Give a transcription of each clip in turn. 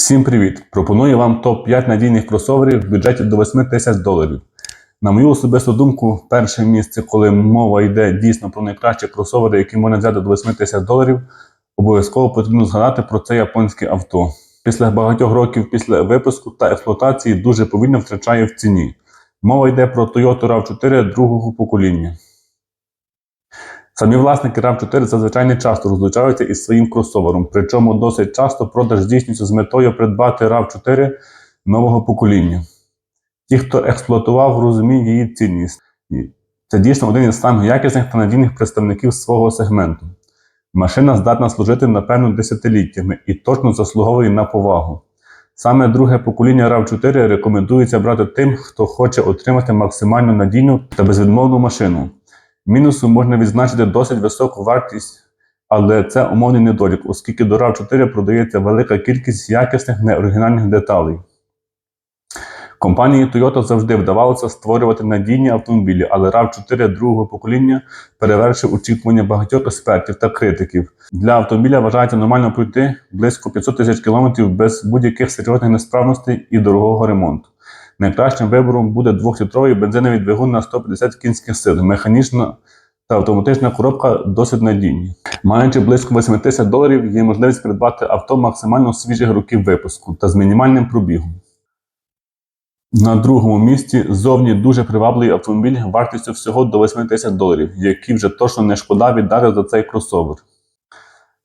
Всім привіт! Пропоную вам топ-5 надійних кросоверів в бюджеті до 8 тисяч доларів. На мою особисту думку, перше місце, коли мова йде дійсно про найкращі кросовери, які можна взяти до 8 тисяч доларів, обов'язково потрібно згадати про це японське авто. Після багатьох років після випуску та експлуатації дуже повільно втрачає в ціні. Мова йде про Toyota RAV4 другого покоління. Самі власники RAV4 зазвичай не часто розлучаються із своїм кросовером, причому досить часто продаж здійснюється з метою придбати RAV4 нового покоління. Ті, хто експлуатував, розуміють її цінність. Це дійсно один із самих якісних та надійних представників свого сегменту. Машина здатна служити напевно десятиліттями і точно заслуговує на повагу. Саме друге покоління RAV4 рекомендується брати тим, хто хоче отримати максимально надійну та безвідмовну машину. Мінусом можна відзначити досить високу вартість, але це умовний недолік, оскільки до RAV4 продається велика кількість якісних неоригінальних деталей. Компанії Toyota завжди вдавалося створювати надійні автомобілі, але RAV4 другого покоління перевершив очікування багатьох експертів та критиків. Для автомобіля вважається нормально пройти близько 500 тисяч кілометрів без будь-яких серйозних несправностей і дорогого ремонту. Найкращим вибором буде двохлітровий бензиновий двигун на 150 кінських сил, механічна та автоматична коробка досить надійні. Маючи близько 8 тисяч доларів, є можливість придбати авто максимально свіжих років випуску та з мінімальним пробігом. На другому місці зовні дуже привабливий автомобіль вартістю всього до 8 тисяч доларів, який вже точно не шкода віддати за цей кросовер.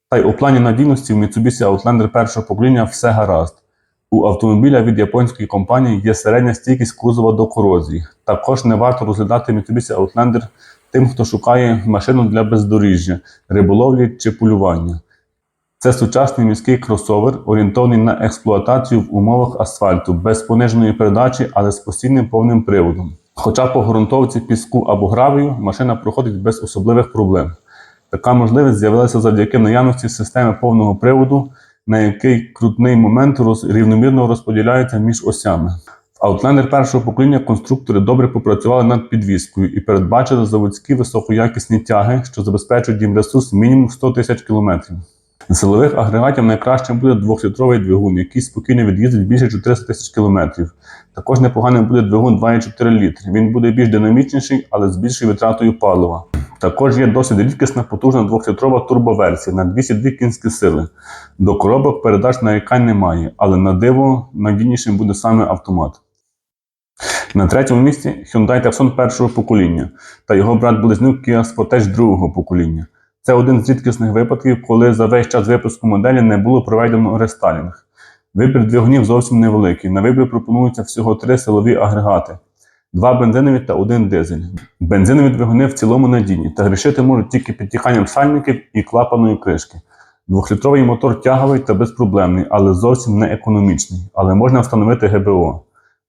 Та й у плані надійності в Mitsubishi Outlander першого покоління все гаразд. У автомобіля від японської компанії є середня стійкість кузова до корозії. Також не варто розглядати Mitsubishi Outlander тим, хто шукає машину для бездоріжжя, риболовлі чи полювання. Це сучасний міський кросовер, орієнтований на експлуатацію в умовах асфальту, без пониженої передачі, але з постійним повним приводом. Хоча по ґрунтовці піску або гравію машина проходить без особливих проблем. Така можливість з'явилася завдяки наявності системи повного приводу, на який крутний момент роз... рівномірно розподіляється між осями. В Outlander першого покоління конструктори добре попрацювали над підвіскою і передбачили заводські високоякісні тяги, що забезпечують їм ресурс мінімум 100 тисяч кілометрів. Силових агрегатів найкращим буде двохлітровий двигун, який спокійно від'їздить більше 400 тисяч кілометрів. Також непоганим буде двигун 2,4 літри. Він буде більш динамічніший, але з більшою витратою палива. Також є досить рідкісна потужна двохлітрова турбоверсія на 202 кінські сили. До коробок передач нарікань немає, але на диво надійнішим буде саме автомат. На третьому місці Hyundai Tucson першого покоління та його брат-близнюк Kia Sportage другого покоління. Це один з рідкісних випадків, коли за весь час випуску моделі не було проведено рестайлінг. Вибір двигунів зовсім невеликий. На вибір пропонуються всього три силові агрегати: два бензинові та один дизель. Бензинові двигуни в цілому надійні та грішити можуть тільки підтіканням сальників і клапаної кришки. Двохлітровий мотор тяговий та безпроблемний, але зовсім не економічний, але можна встановити ГБО.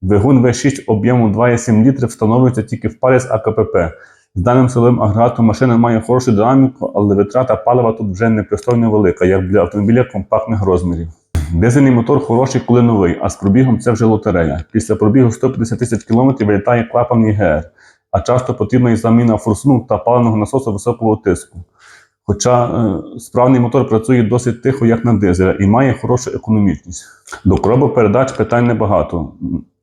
Двигун V6 об'ємом 2,7 літрів встановлюється тільки в парі з АКПП. З даним силовим агрегатом машина має хорошу динаміку, але витрата палива тут вже непристойно велика, як для автомобіля компактних розмірів. Дизельний мотор хороший, коли новий, а з пробігом це вже лотерея. Після пробігу 150 тисяч км вилітає клапан ЄГР, а часто потрібна і заміна форсунок та паливного насосу високого тиску. Хоча е, справний мотор працює досить тихо, як на дизеля, і має хорошу економічність. До коробок передач питань небагато.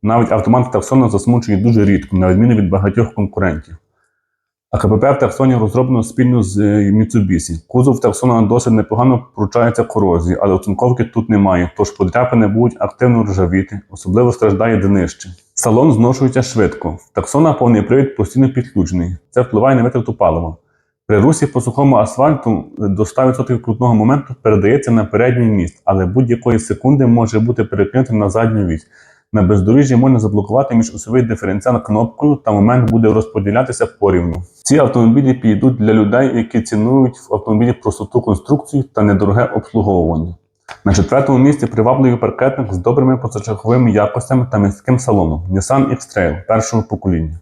Навіть автомат Таксона засмучує дуже рідко, на відміну від багатьох конкурентів. А КПП в Таксоні розроблено спільно з е, Mitsubishi. Кузов Таксона досить непогано пручається корозії, але оцінковки тут немає, тож подряпини будуть активно ржавіти, особливо страждає днище. Салон зношується швидко. В Таксона повний привід постійно підключений. Це впливає на витрату палива. При русі по сухому асфальту до 100% крутного моменту передається на передній міст, але будь-якої секунди може бути перекинутий на задню вісь. На бездоріжжі можна заблокувати міжосовий диференціал кнопкою та момент буде розподілятися порівну. Ці автомобілі підійдуть для людей, які цінують в автомобілі простоту конструкції та недороге обслуговування. На четвертому місці привабливий паркетник з добрими позачерговими якостями та міським салоном Nissan X-Trail першого покоління.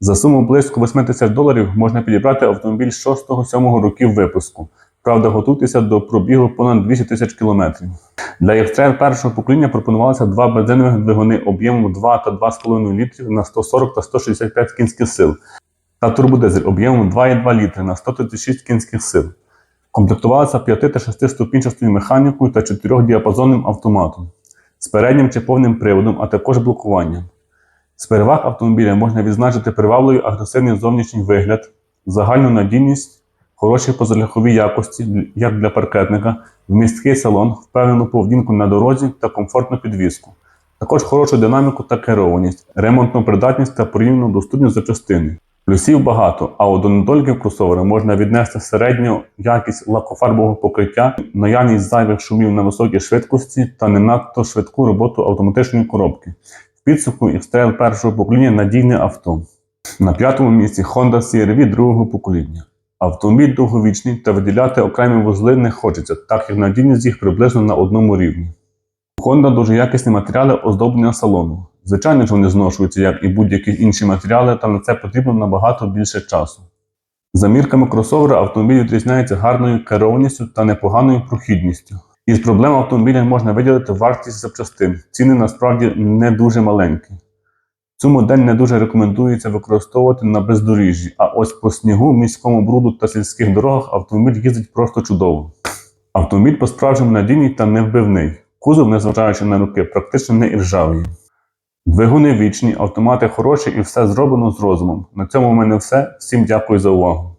За суму близько 8 тисяч доларів можна підібрати автомобіль 6-7 років випуску. Правда, готуйтеся до пробігу понад 200 тисяч кілометрів. Для X-Trail першого покоління пропонувалося два бензинових двигуни об'ємом 2 та 2,5 літрів на 140 та 165 кінських сил та турбодизель об'ємом 2,2 літри на 136 кінських сил. Комплектувалася 5 та 6 ступінчастою механікою та 4 діапазонним автоматом. з переднім чи повним приводом, а також блокуванням. З переваг автомобіля можна відзначити привабливий агресивний зовнішній вигляд, загальну надійність, хороші позаляхові якості, як для паркетника, вмісткий салон, впевнену поведінку на дорозі та комфортну підвізку. Також хорошу динаміку та керованість, ремонтну придатність та порівняну доступність запчастини. Плюсів багато, а от до недоліків кросовера можна віднести середню якість лакофарбового покриття, наявність зайвих шумів на високій швидкості та не надто швидку роботу автоматичної коробки. В підсумку X-Trail першого покоління надійне авто. На п'ятому місці Honda CR-V другого покоління. Автомобіль довговічний та виділяти окремі вузли не хочеться, так як надійність їх приблизно на одному рівні. У Honda дуже якісні матеріали оздоблення салону. Звичайно ж, вони зношуються, як і будь-які інші матеріали, та на це потрібно набагато більше часу. За мірками кросовера автомобіль відрізняється гарною керованістю та непоганою прохідністю. Із проблем автомобіля можна виділити вартість запчастин. Ціни насправді не дуже маленькі. Цю модель не дуже рекомендується використовувати на бездоріжжі, а ось по снігу, міському бруду та сільських дорогах автомобіль їздить просто чудово. Автомобіль по-справжньому надійний та невбивний. Кузов, незважаючи на руки, практично не іржавий. Двигуни вічні, автомати хороші і все зроблено з розумом. На цьому в мене все. Всім дякую за увагу.